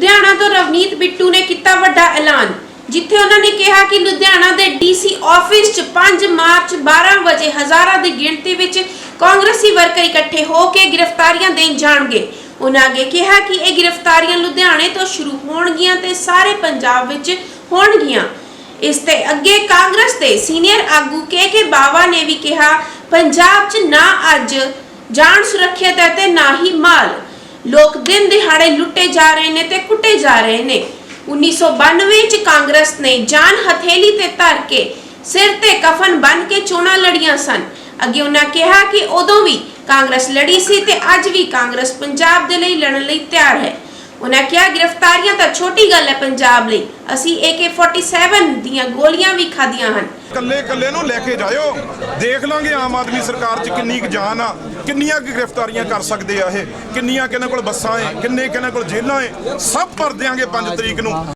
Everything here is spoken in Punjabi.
ਲੁਧਿਆਣਾ ਤੋਂ ਰਵਨੀਤ ਬਿੱਟੂ ਨੇ ਕੀਤਾ ਵੱਡਾ ਐਲਾਨ, ਜਿੱਥੇ ਉਹਨਾਂ ਨੇ ਕਿਹਾ ਕਿ ਲੁਧਿਆਣਾ ਦੇ ਡੀਸੀ ਆਫਿਸ 'ਚ 5 ਮਾਰਚ 12 ਵਜੇ ਹਜ਼ਾਰਾਂ ਦੀ ਗਿਣਤੀ ਵਿੱਚ ਕਾਂਗਰਸੀ ਵਰਕਰ ਇਕੱਠੇ ਹੋ ਕੇ ਗ੍ਰਿਫਤਾਰੀਆਂ ਦੇਣ ਜਾਣਗੇ। ਉਹਨਾਂ ਅੱਗੇ ਕਿਹਾ ਕਿ ਇਹ ਗ੍ਰਿਫਤਾਰੀਆਂ ਲੁਧਿਆਣੇ ਤੋਂ ਸ਼ੁਰੂ ਹੋਣਗੀਆਂ ਤੇ ਸਾਰੇ ਪੰਜਾਬ ਵਿੱਚ ਹੋਣਗੀਆਂ। ਇਸ ਤੇ ਅੱਗੇ ਕਾਂਗਰਸ ਦੇ ਸੀਨੀਅਰ ਆਗੂ ਕੇ ਕੇ ਬਾਵਾ ਨੇ ਵੀ ਕਿਹਾ, ਪੰਜਾਬ 'ਚ ਨਾ ਅੱਜ ਜਾਨ ਸੁਰੱਖਿਅਤ ਹੈ ਤੇ ਨਾ ਹੀ ਮਾਲ। ਲੋਕ ਦਿਨ ਦਿਹਾੜੇ ਲੁੱਟੇ ਜਾ ਰਹੇ ਨੇ ਤੇ ਕੁੱਟੇ ਜਾ ਰਹੇ ਨੇ। 1992 ਚ ਕਾਂਗਰਸ ਨੇ ਜਾਨ ਹਥੇਲੀ ਤੇ ਧਰ ਕੇ ਸਿਰ ਤੇ ਕਫਨ ਬੰਨ ਕੇ ਚੋਣਾਂ ਲੜੀਆਂ ਸਨ। ਅੱਗੇ ਉਹਨਾਂ ਕਿਹਾ ਕਿ ਉਦੋਂ ਵੀ ਕਾਂਗਰਸ ਲੜੀ ਸੀ ਤੇ ਅੱਜ ਵੀ ਕਾਂਗਰਸ ਪੰਜਾਬ ਦੇ ਲਈ ਲੜਨ ਲਈ ਤਿਆਰ ਹੈ। ਉਹਨਾਂ ਕਿਹਾ, ਗ੍ਰਿਫਤਾਰੀਆਂ ਤਾਂ ਛੋਟੀ ਗੱਲ ਹੈ ਪੰਜਾਬ ਲਈ। ਅਸੀਂ AK47 ਦੀਆਂ ਗੋਲੀਆਂ ਵੀ ਖਾਧੀਆਂ ਹਨ। ਕੱਲੇ ਕੱਲੇ ਨੂੰ ਲੈ ਕੇ ਜਾਇਓ। ਦੇਖ ਲਾਂਗੇ ਆਮ ਆਦਮੀ ਸਰਕਾਰ 'ਚ ਕਿੰਨੀ ਕੁ ਜਾਨ ਆ, ਕਿੰਨੀਆਂ ਕੁ ਗ੍ਰਿਫਤਾਰੀਆਂ ਕਰ ਸਕਦੇ ਆ ਇਹ, ਕਿੰਨੀਆਂ ਕਿਹਨਾਂ ਕੋਲ ਬੱਸਾਂ ਏ, ਕਿੰਨੇ ਕਿਹਨਾਂ ਕੋਲ ਜੇਲ੍ਹਾਂ ਏ, ਸਭ ਭਰ ਦਿਆਂਗੇ 5 ਤਰੀਕ ਨੂੰ।